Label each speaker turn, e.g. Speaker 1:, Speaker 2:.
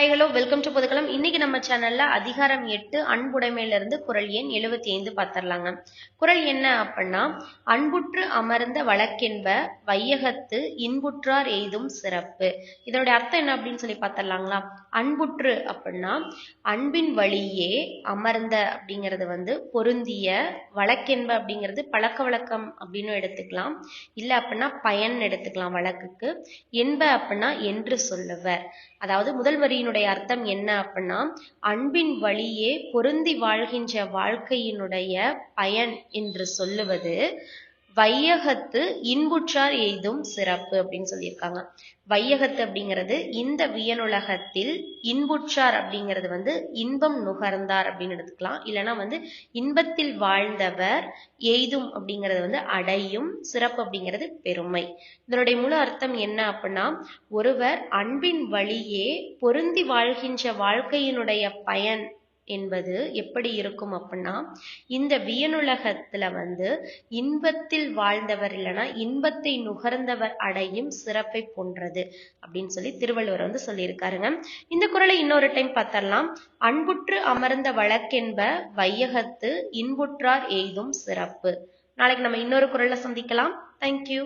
Speaker 1: hi hello welcome to பொதுக்கலம் இன்னைக்கு நம்ம சேனல்ல அதிகாரம் எட்டு அன்புடைமையில இருந்து குரல் எண் எழுபத்தி ஐந்து பார்த்துடலாங்க குரல் என்ன அப்படின்னா அன்புற்று அமர்ந்த வழக்கென்ப வையகத்து இன்புற்றார் எய்தும் சிறப்பு இதனுடைய அர்த்தம் என்ன அப்படின்னு சொல்லி பார்த்துடலாங்களா அன்புற்று அப்படின்னா அன்பின் வழியே அமர்ந்த அப்படிங்கிறது வந்து பொருந்திய வழக்கென்ப அப்படிங்கிறது பழக்க வழக்கம் அப்படின்னு எடுத்துக்கலாம் இல்லை அப்படின்னா பயன் எடுத்துக்கலாம் வழக்குக்கு என்ப அப்படின்னா என்று சொல்லுவர் அதாவது முதல் வரியினுடைய இதனுடைய அர்த்தம் என்ன அப்படின்னா அன்பின் வழியே பொருந்தி வாழ்கின்ற வாழ்க்கையினுடைய பயன் என்று சொல்லுவது வையகத்து இன்புற்றார் எய்தும் சிறப்பு அப்படின்னு சொல்லியிருக்காங்க வையகத்து அப்படிங்கிறது இந்த வியனுலகத்தில் இன்புற்றார் அப்படிங்கிறது வந்து இன்பம் நுகர்ந்தார் அப்படின்னு எடுத்துக்கலாம் இல்லைன்னா வந்து இன்பத்தில் வாழ்ந்தவர் எய்தும் அப்படிங்கிறது வந்து அடையும் சிறப்பு அப்படிங்கிறது பெருமை இதனுடைய முழு அர்த்தம் என்ன அப்படின்னா ஒருவர் அன்பின் வழியே பொருந்தி வாழ்கின்ற வாழ்க்கையினுடைய பயன் என்பது எப்படி இருக்கும் அப்படின்னா இந்த வியனுலகத்துல வந்து இன்பத்தில் வாழ்ந்தவர் இல்லைன்னா இன்பத்தை நுகர்ந்தவர் அடையும் சிறப்பை போன்றது அப்படின்னு சொல்லி திருவள்ளுவர் வந்து சொல்லியிருக்காருங்க இந்த குரலை இன்னொரு டைம் பார்த்தரலாம் அன்புற்று அமர்ந்த வழக்கென்ப வையகத்து இன்புற்றார் எய்தும் சிறப்பு நாளைக்கு நம்ம இன்னொரு குரல்ல சந்திக்கலாம் தேங்க்யூ